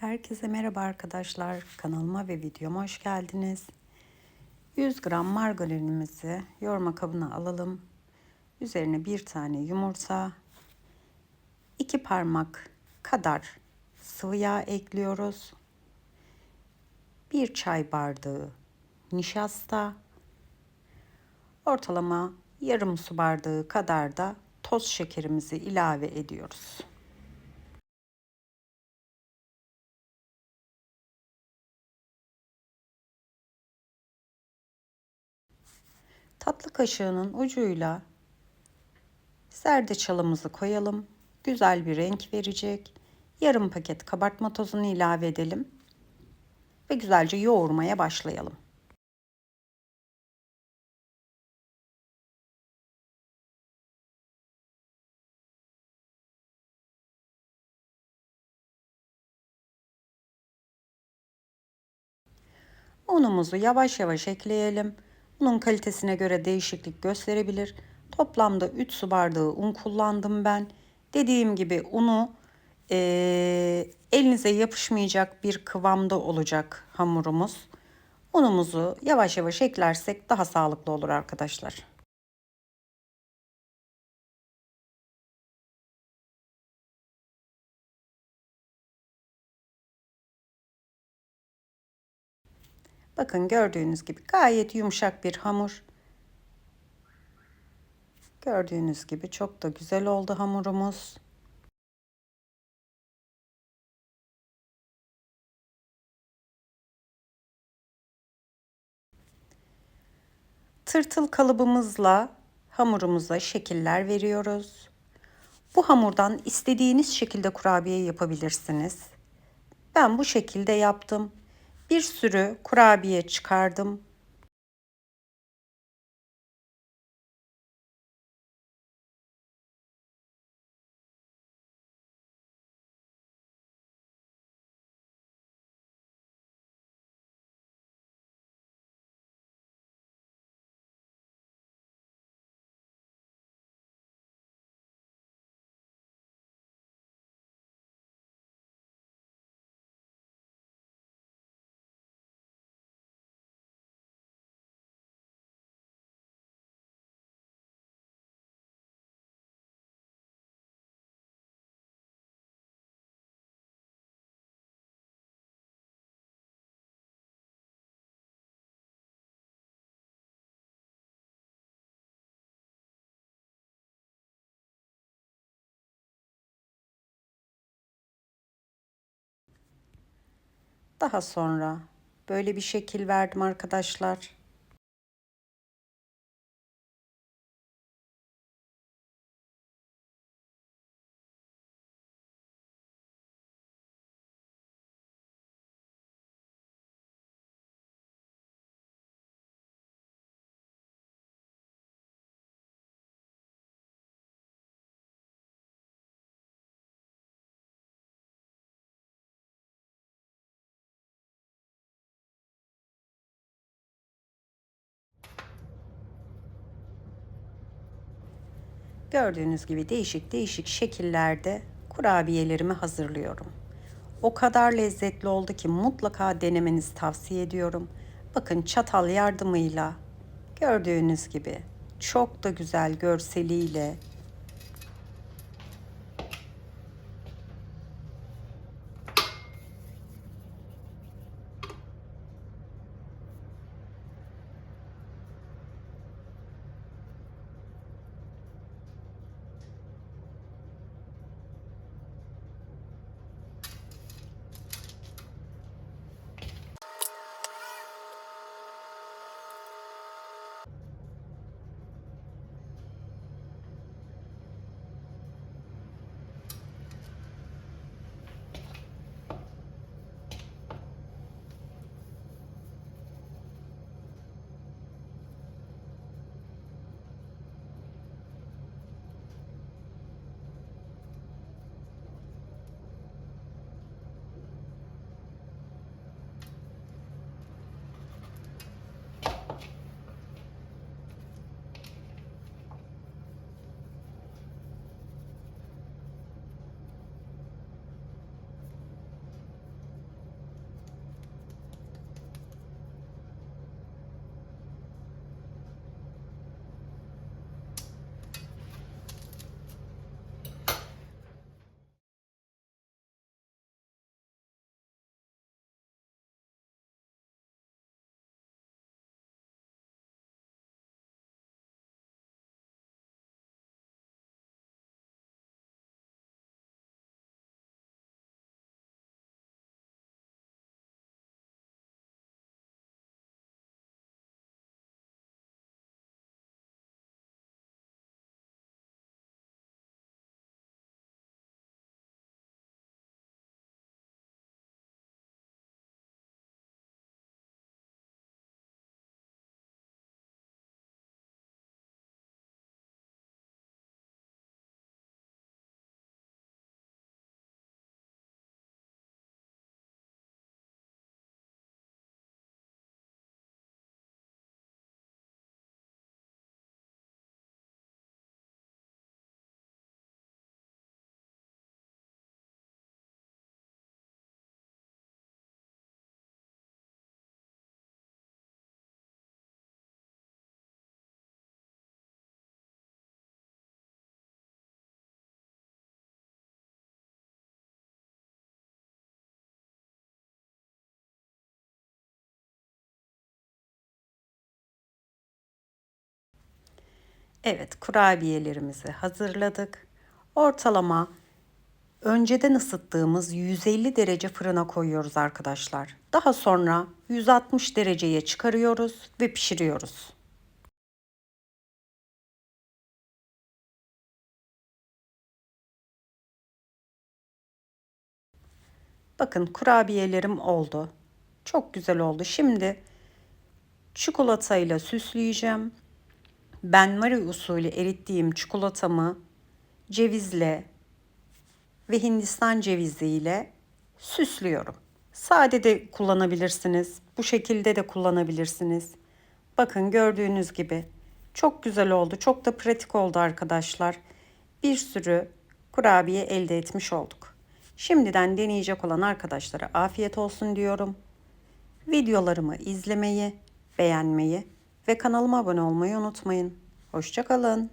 Herkese merhaba arkadaşlar. Kanalıma ve videoma hoş geldiniz. 100 gram margarinimizi yoğurma kabına alalım. Üzerine bir tane yumurta, iki parmak kadar sıvı yağ ekliyoruz. Bir çay bardağı nişasta, ortalama yarım su bardağı kadar da toz şekerimizi ilave ediyoruz. Tatlı kaşığının ucuyla zerdeçalımızı koyalım. Güzel bir renk verecek. Yarım paket kabartma tozunu ilave edelim. Ve güzelce yoğurmaya başlayalım. Unumuzu yavaş yavaş ekleyelim. Unun kalitesine göre değişiklik gösterebilir. Toplamda 3 su bardağı un kullandım ben. Dediğim gibi unu e, elinize yapışmayacak bir kıvamda olacak hamurumuz. Unumuzu yavaş yavaş eklersek daha sağlıklı olur arkadaşlar. Bakın gördüğünüz gibi gayet yumuşak bir hamur. Gördüğünüz gibi çok da güzel oldu hamurumuz. Tırtıl kalıbımızla hamurumuza şekiller veriyoruz. Bu hamurdan istediğiniz şekilde kurabiye yapabilirsiniz. Ben bu şekilde yaptım. Bir sürü kurabiye çıkardım. Daha sonra böyle bir şekil verdim arkadaşlar. Gördüğünüz gibi değişik değişik şekillerde kurabiyelerimi hazırlıyorum. O kadar lezzetli oldu ki mutlaka denemenizi tavsiye ediyorum. Bakın çatal yardımıyla gördüğünüz gibi çok da güzel görseliyle Evet, kurabiyelerimizi hazırladık. Ortalama önceden ısıttığımız 150 derece fırına koyuyoruz arkadaşlar. Daha sonra 160 dereceye çıkarıyoruz ve pişiriyoruz. Bakın kurabiyelerim oldu. Çok güzel oldu. Şimdi çikolatayla süsleyeceğim. Ben Marie usulü erittiğim çikolatamı cevizle ve Hindistan ceviziyle süslüyorum. Sade de kullanabilirsiniz. Bu şekilde de kullanabilirsiniz. Bakın gördüğünüz gibi çok güzel oldu. Çok da pratik oldu arkadaşlar. Bir sürü kurabiye elde etmiş olduk. Şimdiden deneyecek olan arkadaşlara afiyet olsun diyorum. Videolarımı izlemeyi, beğenmeyi ve kanalıma abone olmayı unutmayın. Hoşçakalın.